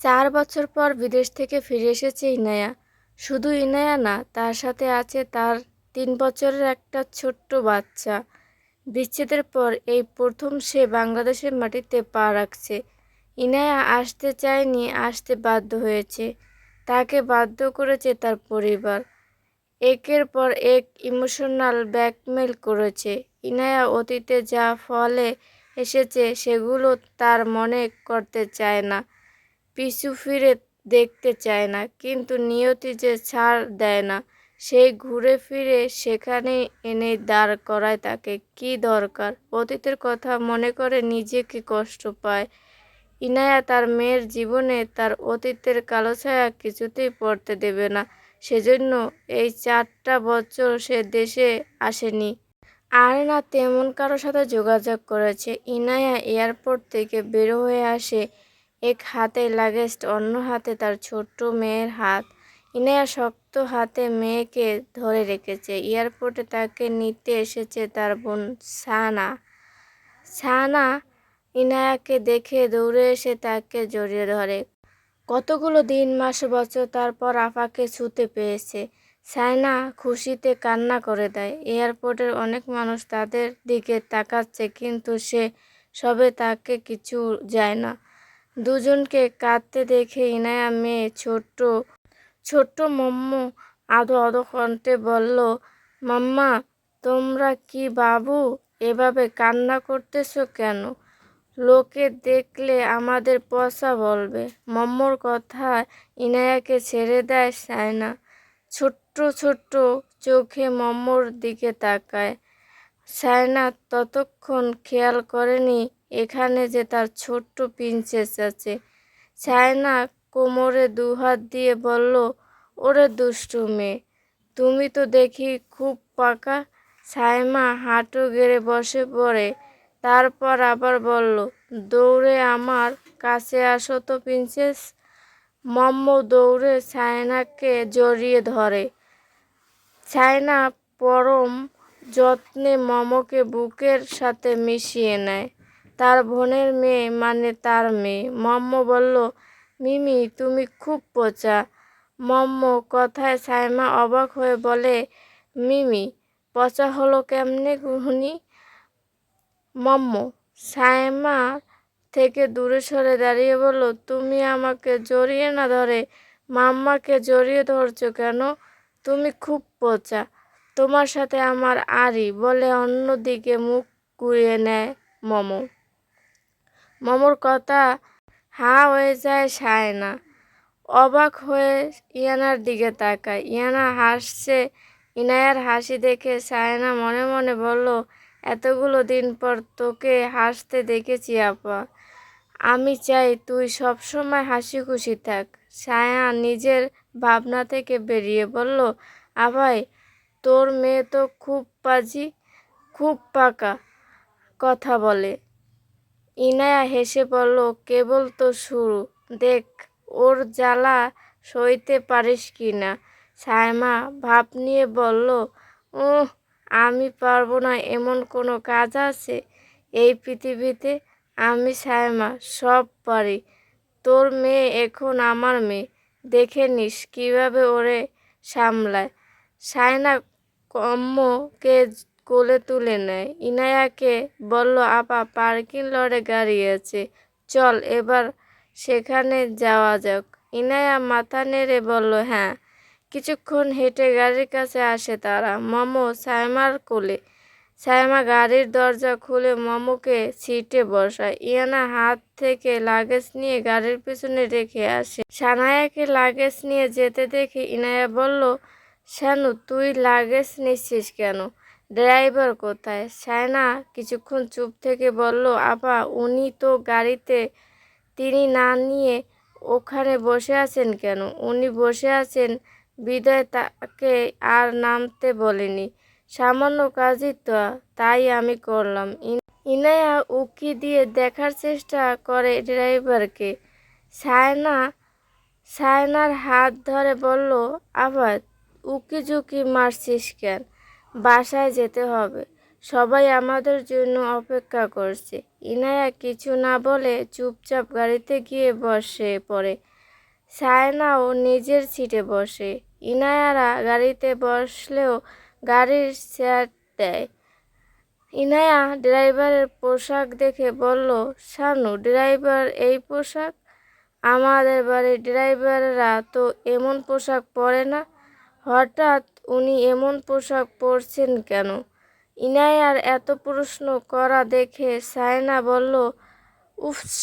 চার বছর পর বিদেশ থেকে ফিরে এসেছে ইনায়া। শুধু ইনায়া না, তার সাথে আছে তার তিন বছরের একটা ছোট্ট বাচ্চা। বিচ্ছেদের পর এই প্রথম সে বাংলাদেশের মাটিতে পা রাখছে। ইনায়া আসতে চায়নি, আসতে বাধ্য হয়েছে। তাকে বাধ্য করেছে তার পরিবার। একের পর এক ইমোশনাল ব্ল্যাকমেল করেছে। ইনায়া অতীতে যা ফলে এসেছে, সেগুলো তার মনে করতে চায় না। পিছু ফিরে দেখতে চায় না, কিন্তু নিয়তি যে ছাড় দেয় না সেই ঘুরে ফিরে সেখানেই এনে দাঁড় করায় তাকে। কি দরকার? অতীতের কথা মনে করে নিজেকে কষ্ট পায়? ইনায়া তার মেয়ের জীবনে তার অতীতের কালো ছায়া কিছুতেই পড়তে দেবে না, সেজন্য এই চারটা বছর সে দেশে আসেনি। আর না তেমন কারোর সাথে যোগাযোগ করেছে। ইনায়া এয়ারপোর্ট থেকে বের হয়ে আসে। এক হাতে লাগেজ অন্য হাতে তার ছোট্ট মেয়ের হাত। ইনায়া শক্ত হাতে মেয়েকে ধরে রেখেছে। এয়ারপোর্টে তাকে নিতে এসেছে তার বোন সানা। সানা ইনায়াকে দেখে দৌড়ে এসে তাকে জড়িয়ে ধরে। কতগুলো দিন, মাস, বছর তারপর আপাকে ছুতে পেয়েছে। সায়না খুশিতে কান্না করে দেয়। এয়ারপোর্টের অনেক মানুষ তাদের দিকে তাকাচ্ছে, কিন্তু সে সবে তাকে কিছু যায় না। দুজনকে কাঁদতে দেখে ইনায়া মেয়ে ছোট্ট ছোট্ট মম্মু আধো আদো কণ্ঠে বলল, মাম্মা, তোমরা কি বাবু, এভাবে কান্না করতেছো কেন? লোকে দেখলে আমাদের পয়সা বলবে। মম্মর কথা ইনায়াকে ছেড়ে দেয় সায়না। ছোট্ট ছোট্ট চোখে মম্মর দিকে তাকায়। সায়না ততক্ষণ খেয়াল করেনি এখানে যে তার ছোট্ট প্রিন্সেস আছে। সায়না কোমরে দুহাত দিয়ে বলল, ওরে দুষ্টু মেয়ে, তুমি তো দেখি খুব পাকা। সায়মা হাঁটু গেড়ে বসে পড়ে, তারপর আবার বলল, দৌড়ে আমার কাছে আসো তো প্রিন্সেস। মম্ম দৌড়ে সায়নাকে জড়িয়ে ধরে। সায়না পরম যত্নে মমকে বুকের সাথে মিশিয়ে নেয়। তার বোনের মেয়ে মানে তার মেয়ে। মম্ম বলল, মিমি, তুমি খুব পচা। মম্ম কথায় সাইমা অবাক হয়ে বলে, মিমি, পচা হলো কেমনে গুহনি? মম্ম, সাইমা থেকে দূরে সরে দাঁড়িয়ে বলল, তুমি আমাকে জড়িয়ে না ধরে, মাম্মাকে জড়িয়ে ধরছো কেন? তুমি খুব পচা। তোমার সাথে আমার আরি বলে অন্যদিকে মুখ কুড়িয়ে নেয় মমো। মমোর কথা হা হয়ে যায় সায়না। অবাক হয়ে ইয়ানার দিকে তাকায়। ইয়ানা হাসছে। ইনায়ার হাসি দেখে সায়না মনে মনে বলল, এতগুলো দিন পর তোকে হাসতে দেখেছি আপা। আমি চাই তুই সবসময় হাসি খুশি থাক। সায়া নিজের ভাবনা থেকে বেরিয়ে বলল আভাই তোর মেয়ে তো খুব পাজি, খুব পাকা, কথা বলে। ইনায়া হেসে বলল, কেবল তো শুরু। দেখ, ওর জ্বালা সইতে পারিস কি না? সায়মা ভাব নিয়ে বলল ও আমি পারব না, এমন কোনো কাজ আছে? এই পৃথিবীতে আমি সায়মা সব পারি। তোর মেয়ে এখন আমার মেয়ে। দেখে নিস কীভাবে ওরে সামলায়। সায়না কম্মকে কোলে তুলে নেয়। ইনায়াকে বলল, আপা, পার্কিং লড়ে গাড়ি আছে। চল, এবার সেখানে যাওয়া যাক। ইনায়া মাথা নেড়ে বলল হ্যাঁ। কিছুক্ষণ হেঁটে গাড়ির কাছে আসে তারা। মমো সায়মার কোলে সায়মা গাড়ির দরজা খুলে মমোকে সিটে বসায়। ইয়ানা হাত থেকে লাগেজ নিয়ে গাড়ির পিছনে রেখে আসে। সানায়াকে লাগেজ নিয়ে যেতে দেখে ইনায়া বলল শানু তুই লাগেজ নিচ্ছিস কেন? ড্রাইভার কোথায়? সায়না কিছুক্ষণ চুপ থেকে বলল, আপা, উনি তো গাড়িতে, তিনি না নিয়ে ওখানে বসে আছেন কেন? উনি বসে আছেন, বিদায় তাকে আর নামতে বলেনি। সামান্য কাজই তো, তাই আমি করলাম। ইনায়া উকি দিয়ে দেখার চেষ্টা করে ড্রাইভারকে। সায়না সায়নার হাত ধরে বলল আবার উকি ঝুঁকি মারছিস কেন? বাসায় যেতে হবে। সবাই আমাদের জন্য অপেক্ষা করছে। ইনায়া কিছু না বলে চুপচাপ গাড়িতে গিয়ে বসে পড়ে। সায়নাও নিজের সিটে বসে। ইনায়ারা গাড়িতে বসলেও গাড়ির স্যাট দেয়। ইনায়া ড্রাইভারের পোশাক দেখে বলল, শানু, ড্রাইভার এই পোশাক? আমাদের বাড়ির ড্রাইভাররা তো এমন পোশাক পরে না। হঠাৎ উনি এমন পোশাক পরছেন কেন? ইনায়ার এত প্রশ্ন করা দেখে সায়না বলল, উফস,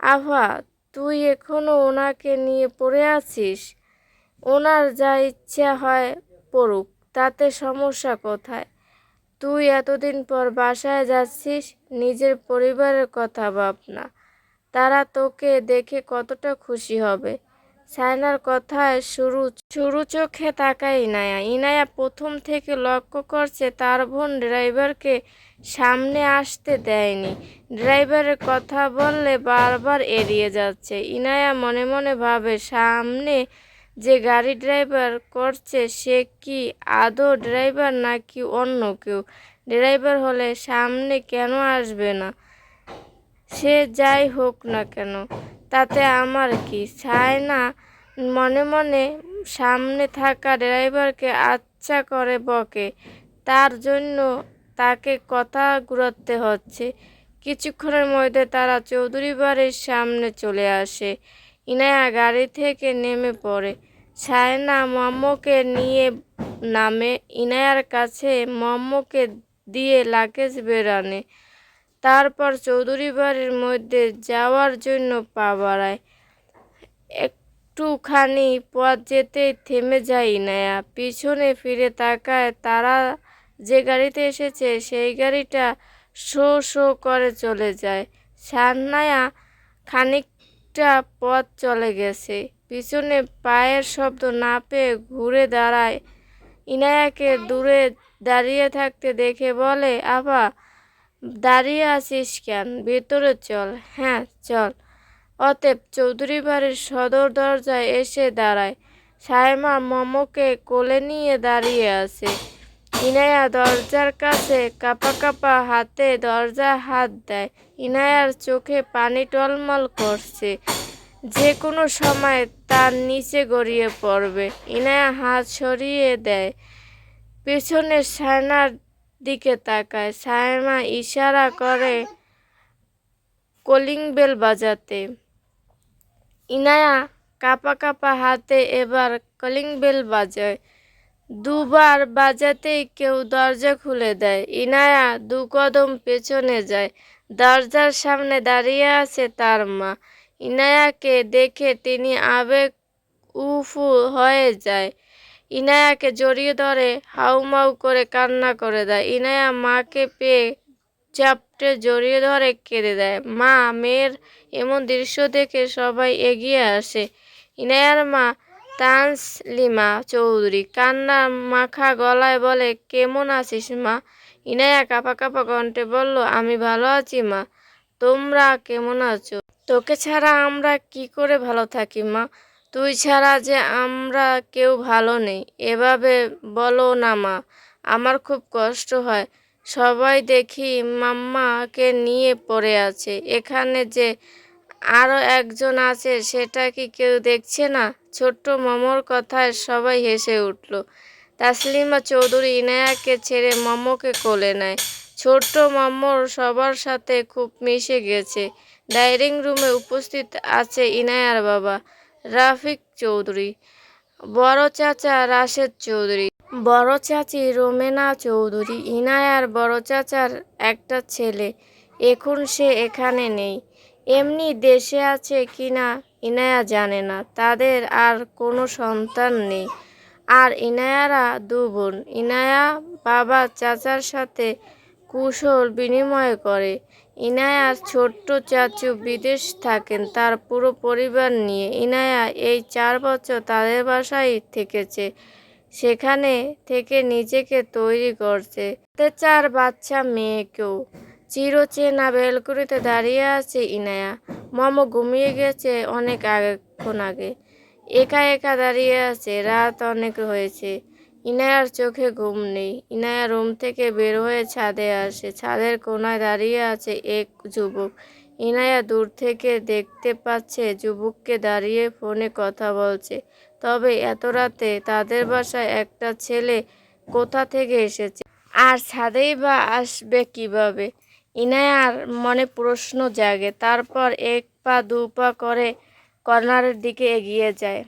আভা, তুই এখনও ওনাকে নিয়ে পড়ে আছিস? ওনার যা ইচ্ছা হয় পড়ুক, তাতে সমস্যা কোথায়? তুই এতদিন পর বাসায় যাচ্ছিস, নিজের পরিবারের কথা ভাব না তারা তোকে দেখে কতটা খুশি হবে। সায়নার কথায় শুরু শুরু চোখে তাকায় ইনায়া। ইনায়া প্রথম থেকে লক্ষ্য করছে তার বোন ড্রাইভারকে সামনে আসতে দেয়নি। ড্রাইভারের কথা বললে বারবার এড়িয়ে যাচ্ছে। ইনায়া মনে মনে ভাবে, সামনে যে গাড়ি ড্রাইভার করছে সে কি আদৌ ড্রাইভার নাকি অন্য কেউ? ড্রাইভার হলে সামনে কেন আসবে না? সে যাই হোক না কেন। তাতে আমার কি? চায় না, মনে মনে সামনে থাকা ড্রাইভারকে আচ্ছা করে বকে, তার জন্য তাকে কথা ঘুরাতে হচ্ছে। কিছুক্ষণের মধ্যে তারা চৌধুরী বাড়ির সামনে চলে আসে। ইনায়া গাড়ি থেকে নেমে পড়ে। ছায়না মম্মকে নিয়ে নামে। ইনায়ার কাছে মম্মকে দিয়ে লাগেজ বেরানে তারপর চৌধুরী বাড়ির মধ্যে যাওয়ার জন্য পা বাড়ায়। একটুখানি পথ যেতেই থেমে যায় ইনায়া। পিছনে ফিরে তাকায় তারা যে গাড়িতে এসেছে, সেই গাড়িটা শো শো করে চলে যায়। সান্নায়া খানিকটা পথ চলে গেছে। পিছনে পায়ের শব্দ না পেয়ে ঘুরে দাঁড়ায়। ইনায়াকে দূরে দাঁড়িয়ে থাকতে দেখে বলে আবা দাঁড়িয়ে আছিস কেন? ভেতরে চল। হ্যাঁ চল। অতএব চৌধুরী বাড়ির সদর দরজায় এসে দাঁড়ায়। সায়মা মমকে কোলে নিয়ে দাঁড়িয়ে আছে। ইনায়া দরজার কাছে কাপা কাপা হাতে দরজা হাত দেয়। ইনায়ার চোখে পানি টলমল করছে। যে কোনো সময় তার নিচে গড়িয়ে পড়বে। ইনায়া হাত সরিয়ে দেয়। পেছনে সায়নার দিকে তাকায়। সায়মা ইশারা করে কলিং বেল বাজাতে। ইনায়া কাপা কাপা হাতে এবার কলিং বেল বাজায়। দুবার বাজাতেই কেউ দরজা খুলে দেয়। ইনায়া দু কদম পেছনে যায়। দরজার সামনে দাঁড়িয়ে আছে তার মা। ইনায়াকে দেখে তিনি আবেগ উফু হয়ে যায়। ইনায়াকে জড়িয়ে ধরে হাউমাউ করে কান্না করে দেয়। ইনায়া মাকে পেয়ে চাপটে জড়িয়ে ধরে কেঁদে দেয়। মা, মেয়ের এমন দৃশ্য দেখে সবাই এগিয়ে আসে। ইনায়ার মা তানসলিমা চৌধুরী কান্না মাখা গলায় বলে, কেমন আছিস মা? ইনায়া কাপা কাপা কণ্ঠে বলল, আমি ভালো আছি মা। তোমরা কেমন আছো? তোকে ছাড়া আমরা কি করে ভালো থাকি মা? তুই ছাড়া যে আমরা কেউ ভালো নেই। এভাবে বলো না মা, আমার খুব কষ্ট হয়। সবাই দেখি মাম্মাকে নিয়ে পড়ে আছে। এখানে যে আরও একজন আছে, সেটা কি কেউ দেখছে না? ছোট্ট মমর কথায় সবাই হেসে উঠল। তাসলিমা চৌধুরী ইনায়াকে ছেড়ে মমকে কোলে নেয়। ছোট্ট মাম্মর সবার সাথে খুব মিশে গেছে। ডাইনিং রুমে উপস্থিত আছে ইনায়ার বাবা। রাফিক চৌধুরী, বড় চাচা রাশেদ চৌধুরী, বড় চাচি রোমেনা চৌধুরী, ইনায়ার বড় চাচার একটা ছেলে, এখন সে এখানে নেই। এমনি দেশে আছে কিনা ইনায়া জানে না, তাদের আর কোনো সন্তান নেই। আর ইনায়ারা দু বোন ইনায়া বাবা চাচার সাথে কুশল বিনিময় করে। ইনায়ার ছোট্ট চাচু বিদেশ থাকেন তার পুরো পরিবার নিয়ে। ইনায়া এই চার বছর তাদের বাসায় থেকেছে। সেখানে থেকে নিজেকে তৈরি করছে। চার বাচ্চা মেয়েকেও চিরচেনা বেলকুড়িতে দাঁড়িয়ে আছে ইনায়া। মম ঘুমিয়ে গেছে অনেক আগেক্ষণ আগে। একা একা দাঁড়িয়ে আছে। রাত অনেক হয়েছে। ইনায়ার চোখে ঘুম নেই। ইনায়া রুম থেকে বের হয়ে ছাদে আসে। ছাদের কোনায় দাঁড়িয়ে আছে এক যুবক। ইনায়া দূর থেকে দেখতে পাচ্ছে যুবককে দাঁড়িয়ে ফোনে কথা বলছে। তবে এত রাতে তাদের বাসায় একটা ছেলে কোথা থেকে এসেছে? আর ছাদেই বা আসবে কীভাবে? ইনায়ার মনে প্রশ্ন জাগে। তারপর এক পা দু পা করে কর্নারের দিকে এগিয়ে যায়।